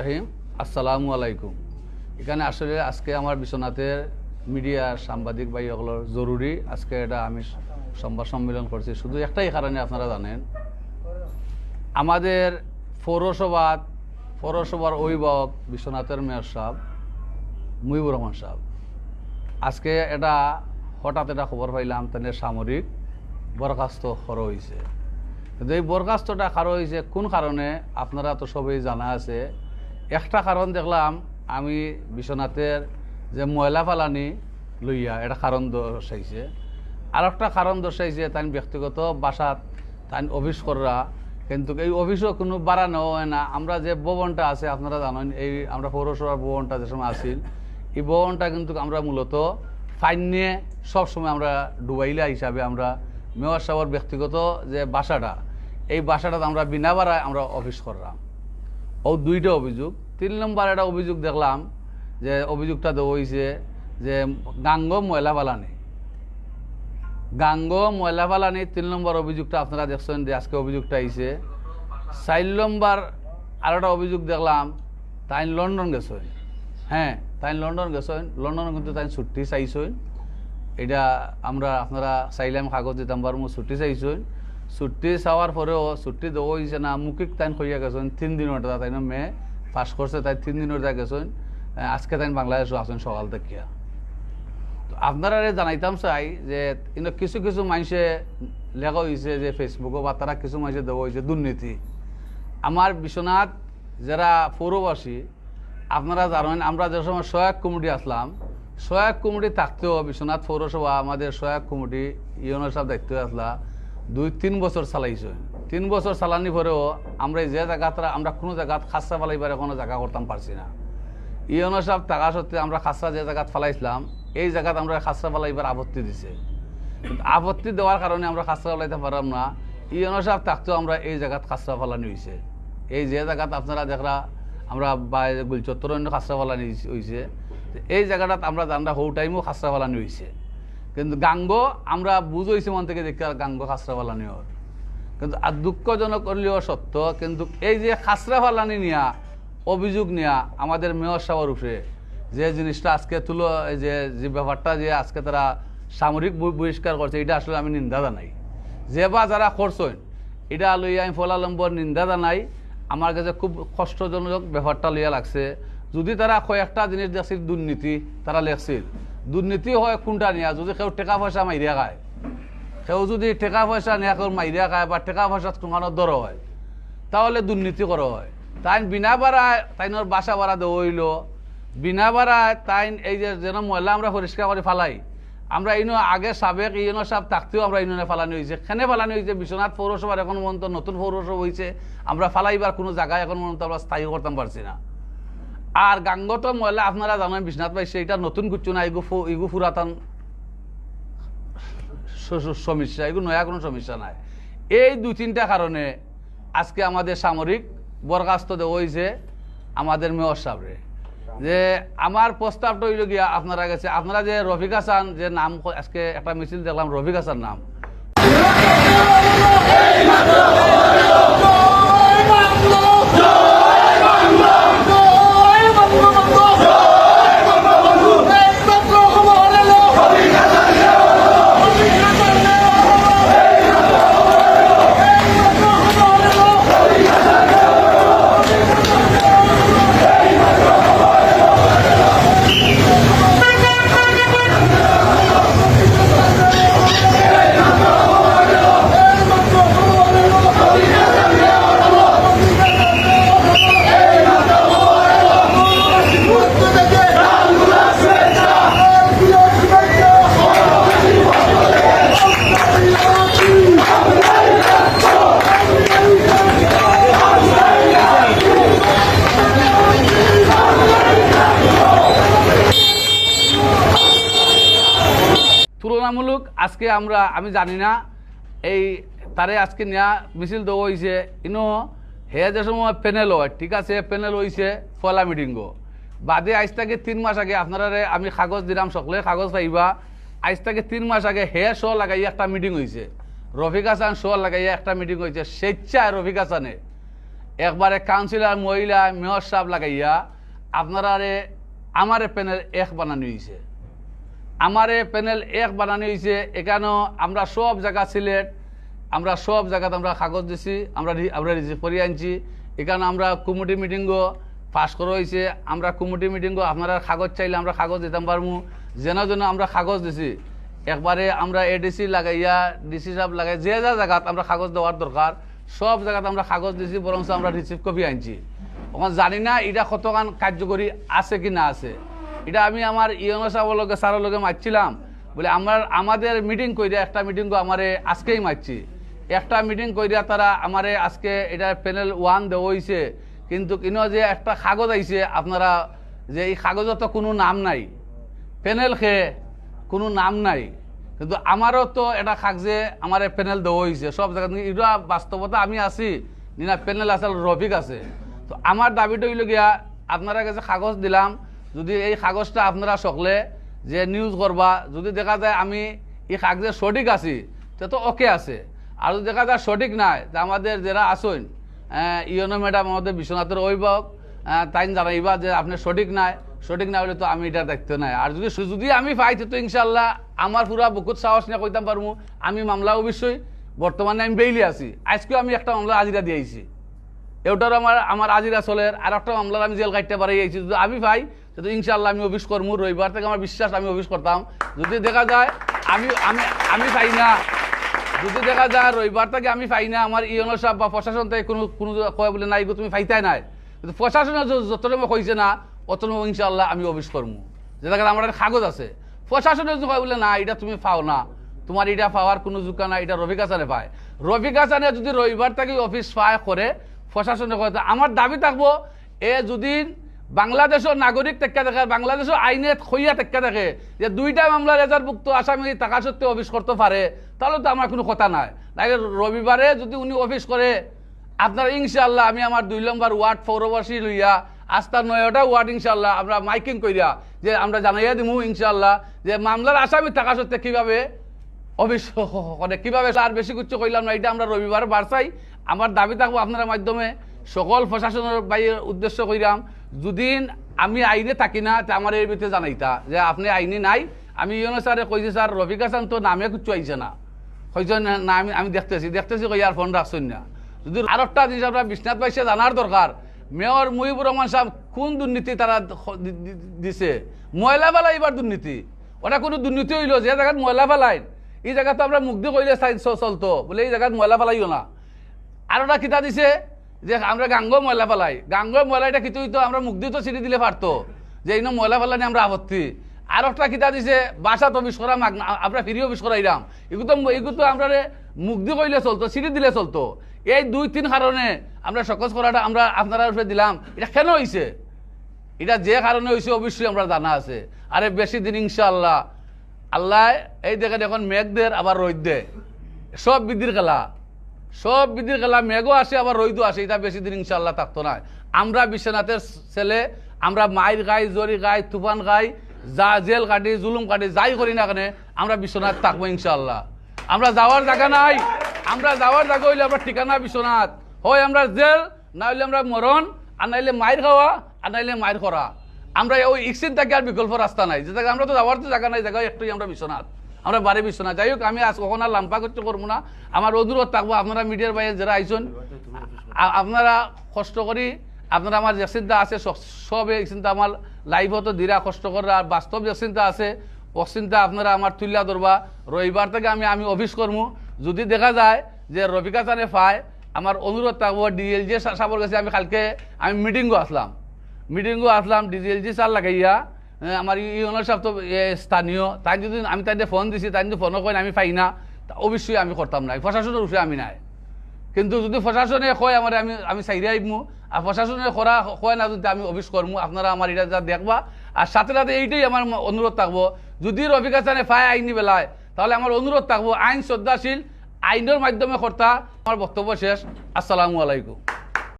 রহিম, আসসালামু আলাইকুম। এখানে আসলে আজকে আমার বিশ্বনাথের মিডিয়া সাংবাদিক ভাই ওগুলোর জরুরি। আজকে এটা আমি সংবাদ সম্মেলন করছি। শুধু একটাই কারণে আপনারা জানেন, আমাদের পৌরসভার পৌরসভার অভিভাবক বিশ্বনাথের মেয়র সাহেব, মুহিবুর রহমান সাহেব। আজকে এটা হঠাৎ এটা খবর পাইলাম, তাদের সামরিক বরখাস্ত করা হয়েছে। কিন্তু এই বরখাস্তটা কারও হয়েছে, কোন কারণে? আপনারা তো সবই জানা আছে একটা কারণ দেখলাম, আমি বিশ্বনাথের যে ময়লা ফালানি লইয়া এটা কারণ দর্শাইছে। আর একটা কারণ দর্শাইছে তাই ব্যক্তিগত বাসাত তাই অফিস করা কিন্তু এই অফিসও কোনো বাড়ানো হয় না। আমরা যে ভবনটা আছে, আপনারা জানেন, এই আমরা পৌরসভার ভবনটা যে সময় আসিল এই ভবনটা কিন্তু আমরা মূলত ফাইন নিয়ে সবসময় আমরা ডুবাইলা হিসাবে আমরা মেয়র সাহেবের ব্যক্তিগত যে বাসাটা, এই বাসাটাতে আমরা বিনা ভাড়ায় আমরা অফিস করলাম ও দুইটা অভিযোগ। তিন নম্বর একটা অভিযোগ দেখলাম যে অভিযোগটা দেওয়া হয়েছে যে গাঙ্গ ময়লা ফালানি গাঙ্গ ময়লা ফালানি তিন নম্বর অভিযোগটা আপনারা দেখছেন যে আজকে অভিযোগটা আইছে। চার নম্বর আর একটা অভিযোগ দেখলাম তাই লন্ডন গেছেন। হ্যাঁ তাই লন্ডন গেছেন। লন্ডন কিন্তু তাই ছুটি চাইছেন। এটা আমরা আপনারা চাইলাম কাগজ দিতাম বার মোৰ ছুটি চাইছেন। ছুটি চাওয়ার পরেও ছুটি দেওয়া হয়েছে না, মুখিক তাই কইয়া গেছেন, তিন দিনের এটা তাই মেয়ে পাস করছে তাই তিন দিনের যা গেছেন আজকে তাই বাংলাদেশও আছেন সকাল থেকে তো আপনারা জানাইতাম চাই যে, কিন্তু কিছু কিছু মানুষে লেখা হয়েছে যে ফেসবুকও বা তারা কিছু মানুষে দেওয়া হয়েছে দুর্নীতি আমার বিশ্বনাথ যারা পৌরবাসী আপনারা জানেন, আমরা যে সময় সহায়ক কমিটি আসলাম, সহায়ক কমিটি থাকতেও বিশ্বনাথ পৌরসভা, আমাদের সহায়ক কমিটি ইউনো সাহেব দায়িত্ব আসলা। দুই, তিন বছর চালাইছে। তিন বছর চালানি পরেও আমরা যে জায়গাটা আমরা কোনো জায়গাত খাসা ফালাইবার কোনো জায়গা করতাম পারছি না। ই সাহেব থাকা সত্ত্বে আমরা খাসা যে জায়গাত ফালাইছিলাম, এই জায়গাত আমরা খাসা ফালাইবার আপত্তি দিছে। আপত্তি দেওয়ার কারণে আমরা খাসা ফালাইতে পারলাম না। ই সাহেব থাকতেও আমরা এই জায়গাত খাসা ফালানি হয়েছে এই যে জায়গাত আপনারা দেখরা আমরা গুলচত্তর অন্য খাসা ফালানি হয়েছে এই জায়গাটাত আমরা জানরা হৌ টাইমও খাসরা ফালানি হয়েছে কিন্তু গাঙ্গ, আমরা বুঝ মন থেকে দেখি আর গাঙ্গ খাসরা ফালানি কিন্তু আর দুঃখজনক হলেও সত্য, কিন্তু এই যে খাসরা ফালানি নিয়া, অভিযোগ নিয়া আমাদের মেয়র সাহেবের উপরে যে জিনিসটা আজকে তুলো, এই যে যে ব্যাপারটা যে আজকে তারা সামরিক বহি- বহিষ্কার করছে, এটা আসলে আমি নিন্দা জানাই। যে বা যারা করছেন, এটা লইয়া আমি ফলালম্বর নিন্দা জানাই। আমার কাছে খুব কষ্টজনক ব্যাপারটা লইয়া লাগছে। যদি তারা কয়েকটা জিনিস দেখছিল দুর্নীতি, তারা লেখছিল দুর্নীতি হয় কোনটা নিয়া? যদি কেউ টেকা পয়সা মাইরিয়া খায়। কেউ যদি টাকা পয়সা নিয়া কেউ মাইরিয়া খায় বা টেকা পয়সা কোনো দর হয়, তাহলে দুর্নীতি করা হয়। তাই বিনা ভাড়ায় তাইনোর বাসা ভাড়া দেওয়া বিনা ভাড়ায় তাই এই যে যেন ময়লা আমরা পরিষ্কার করে ফালাই, আমরা ইনো আগে সাবেক ইনো সাহেব থাকতেও আমরা ইনো ফালানি হয়েছে খেনে ফালানি হয়েছে বিশ্বনাথ পৌরসভার এখন পর্যন্ত নতুন পৌরসভা হয়েছে আমরা ফালাইবার কোনো জায়গায় এখন পর্যন্ত আমরা স্থায়ী করতাম পারছি না। আর গাঙ্গত ময়লা আপনারা জানেন, বিশ্বনাথ ভাই সেইটা নতুন কিছু না এগু এগু পুরাতন সমস্যা এগুলো নয়া কোনো সমস্যা নাই। এই দুই তিনটা কারণে আজকে আমাদের সামরিক বরখাস্ত দেওয়া হয়েছে আমাদের মেয়র সাহেবরে যে আমার প্রস্তাবটা হইল গিয়া আপনারা গেছে। আপনারা যে রফিক হাসান যে নাম আজকে একটা মিছিল দেখলাম, রফিক হাসান নাম। তুলনামূলক আজকে আমরা, আমি জানি না, এই তারে আজকে নেওয়া মিছিল দেওয়া হয়েছে ইনো হে যে সময় প্যানেল হয়, ঠিক আছে প্যানেল হয়েছে পয়লা মিটিংও। বাদে আজ থেকে তিন মাস আগে আপনারা আমি কাগজ দিলাম সকলে, কাগজ পাইবা। আজ থেকে তিন মাস আগে হে শ লাগাই একটা মিটিং হয়েছে রফিক হাসান শ লাগাই একটা মিটিং হয়েছে স্বেচ্ছায় রফিক হাসানে। একবারে কাউন্সিলর মহিলা, মেয়র সাহেব লাগাইয়া আপনারা আমারে প্যানেল এক বানানো হয়েছে আমারে প্যানেল এক বানানো হয়েছে এখানেও আমরা সব জায়গা সিলেট আমরা সব জায়গাতে আমরা কাগজ দিছি, আমরা আমরা রিসিভ করে আনছি। এখানে আমরা কমিটি মিটিংও পাস করা হয়েছে আমরা কমিটি মিটিংও আপনারা কাগজ চাইলে আমরা কাগজ দিতাম পারব যেন যেন আমরা কাগজ দিছি, একবারে আমরা এডিসি লাগাইয়া ডিসি সাহেব লাগাই যে যা জায়গাত আমরা কাগজ দেওয়ার দরকার, সব জায়গাতে আমরা কাগজ দিছি বরং আমরা রিসিভ কপি আনছি। ওখান জানি না এটা কতক্ষণ কার্যকরী আছে কি না আছে। এটা আমি আমার লগে স্যারের লগে মারছিলাম। বলে আমার, আমাদের মিটিং কইরা, একটা মিটিং আমারে আজকেই মারছি। একটা মিটিং কইরা তারা আমারে আজকে এটা প্যানেল ওয়ান দেওয়া হয়েছে কিন্তু কিনো যে একটা কাগজ আইছে, আপনারা যে এই কাগজত তো কোনো নাম নাই। প্যানেল খেয়ে কোনো নাম নাই। কিন্তু আমারও তো এটা কাগজে আমার প্যানেল দেওয়া হয়েছে সব জায়গা এটা বাস্তবতা আমি আছি, নিনা প্যানেল আছে রফিক আছে। তো আমার দাবিটা হইল গিয়া, আপনারা কাছে কাগজ দিলাম যদি এই কাগজটা আপনারা সকলে যে নিউজ করবা যদি দেখা যায় আমি এই কাগজে সঠিক আছি তে তো ওকে আছে। আর যদি দেখা যায় সঠিক নাই, তা আমাদের যারা আসুন ইয়নো ম্যাডাম আমাদের বিশ্বনাথের অভিভাবক তাই জানাইবা যে আপনি সঠিক নাই, সঠিক না হলে তো আমি এটা দায়িত্ব নাই। আর যদি যদি আমি পাই তো ইনশাল্লাহ আমার পুরা বুকুত সাহস নিয়ে কইতাম পারব আমি মামলা অবশ্যই বর্তমানে আমি বেইলি আছি। আজকেও আমি একটা মামলা আজিরা দিয়েছি এটার আমার আমার আজিরা চলের আর একটা মামলার আমি জেল কাটতে পারি যদি আমি পাই তো ইনশাল্লাহ আমি অফিস করব রবিবার থেকে আমার বিশ্বাস, আমি অফিস করতাম। যদি দেখা যায়, আমি আমি আমি পাই না। যদি দেখা যায়, রবিবার থেকে আমি পাই না, আমার ইয়নো সাহেব বা প্রশাসন থেকে কোনো কোনো কয় বলে, নাই তুমি পাইতাই নাই। কিন্তু প্রশাসনে য- যতটুকু কইছে না অতটুকু ইনশাল্লাহ আমি অফিস করব যে দেখা যায় আমার একটা কাগজ আছে। প্রশাসনে কয় বলে, না, এটা তুমি পাও না। তোমার এটা পাওয়ার কোনো যোগ্য না এটা রফিক হাসানে পায়। রফিক হাসানে যদি রবিবার থেকে অফিস পায়, করে প্রশাসনে কয় আমার দাবি থাকব, এ যদি বাংলাদেশের নাগরিক টেক্কা দেখে, বাংলাদেশের আইনে খইয়া টেক্কা দেখে যে দুইটা মামলা রেজার্টভুক্ত আসামি টাকা সত্ত্বে অফিস করতে পারে, তাহলে তো আমার কোনো কথা নাই। তাই রবিবারে যদি উনি অফিস করে, আপনার ইনশাল্লাহ আমি আমার দুই নম্বর ওয়ার্ড পৌরবাসী লইয়া, আস্থা নয়টা ওয়ার্ড ইনশাল্লাহ আমরা মাইকিং কইরা যে আমরা জানাইয়া দিমু ইনশাল্লাহ যে মামলার আসামি টাকা সত্ত্বে কীভাবে অফিস করে, কীভাবে আর বেশি কিছু কইলাম না, এটা আমরা রবিবার বাড়ছাই আমার দাবি থাকব আপনার মাধ্যমে সকল প্রশাসনের বাইরের উদ্দেশ্য কইরাম। যদি আমি আইনে থাকি না, তা আমার এর ভিতরে জানাইতা যে আপনি আইনে নাই। আমি ইউনো স্যারে কইছি, স্যার, রফিক হাসান তো নামে কিছু আইছে না। হয়তো না আমি আমি দেখতেছি দেখতেছি কই আর ফোন রাখছেন না। যদি আর একটা জিনিস আপনার বিশ্বনাথ বাইসে জানার দরকার, মেয়র মুহিবুর রহমান সাহেব কোন দুর্নীতি তারা দিছে? ময়লা ফেলা এবার দুর্নীতি। ওটা কোনো দুর্নীতি হইল, যে জায়গাত ময়লা ফেলাই এই জায়গাতে আমরা মুগ্ধ কইলে চ- চলতো। বলে এই জায়গাত ময়লা ফেলাইও না। আর ওটা কিতা দিছে যে আমরা গাঙ্গ ময়লা ফেলাই। গাঙ্গ ময়লাটা কিছু হইতো আমরা মুগ্ধি তো ছিঁড়ি দিলে পারতো। যে এই ময়লা ফেলানি আমরা আপত্তি। আর একটা কিতা দিছে বাসাত অফিস করা মাগ আমরা ফ্রি অফিস করাইলাম এগুলো তো এগুলো তো আমরা মুগ্ধি কইলে চলতো ছিঁড়ি দিলে চলতো। এই দুই তিন কারণে আমরা সকস করাটা আমরা আপনারা উপরে দিলাম। এটা কেন হয়েছে এটা যে কারণে হয়েছে অবশ্যই আমরা জানা আছে। আরে বেশি দিন ইনশাআল্লাহ। আল্লাহ, এই দেখেন এখন মেঘদের, আবার রোদ দেয় সব বিধির খেলা। সব বিধির খেলা মেঘও আসে, আবার রোদও আসে, এটা বেশি দিন ইনশাআল্লাহ থাকতো না। আমরা বিশ্বনাথের ছেলে, আমরা মায়ের গাই জরি গাই তুফান গাই যা জেল কাটি, জুলুম কাটি, যাই করি না কেন, আমরা বিশ্বনাথ থাকব ইনশাআল্লাহ। আমরা যাওয়ার জায়গা নাই, আমরা যাওয়ার জায়গা হইলে আমরা ঠিকানা বিশ্বনাথ। হয় আমরা জেল, না হইলে আমরা মরণ, আর নাইলে মায়ের খাওয়া, আর নাইলে মায়ের করা। আমরা ওই ইক্সিন থেকে আর বিকল্প রাস্তা নাই। যে আমরা তো যাওয়ার তো জায়গা নাই জায়গা একটুই আমরা বিশ্বনাথ। আমরা বাড়ি বিশ্বনাথ যাই হোক, আমি আজ কখন আর লাম্পা করতে করব না। আমার অনুরোধ থাকব, আপনারা মিডিয়ার বাইরে যারা আইসন আপনারা কষ্ট করি, আপনারা আমার যে চিন্তা আছে সব চিন্তা আমার লাইভত দিরা কষ্ট করে আর বাস্তব যে চিন্তা আছে, ও চিন্তা আপনারা আমার তুলিয়া ধরবা। রবিবার থেকে আমি আমি অফিস করব। যদি দেখা যায় যে রবিকা চানে পায় আমার অনুরোধ থাকব, ডিএলজি সাবর কাছে আমি কালকে আমি মিটিংও আসলাম। মিটিংও আসলাম, ডিএলজি স্যার লাগাইয়া আমার ইউনার সাহেব তো স্থানীয়। তাই যদি আমি তাই ফোন দিছি, তাই যদি ফোনও করেন আমি পাই না অবশ্যই আমি করতাম না প্রশাসনের উপরে আমি নাই। কিন্তু যদি প্রশাসনে কয় আমার আমি আমি চাইরে আইমু আর প্রশাসনে করা কয় না যদি আমি অফিস করব আপনারা আমার এটা যা দেখবা। আর সাথে সাথে এইটাই আমার অনুরোধ থাকব। যদি রফিক হাসানে ফায় আইনি বেলায় তাহলে আমার অনুরোধ থাকব। আইন শ্রদ্ধাশীল আইনের মাধ্যমে কর্তা আমার বক্তব্য শেষ। আসসালামু আলাইকুম।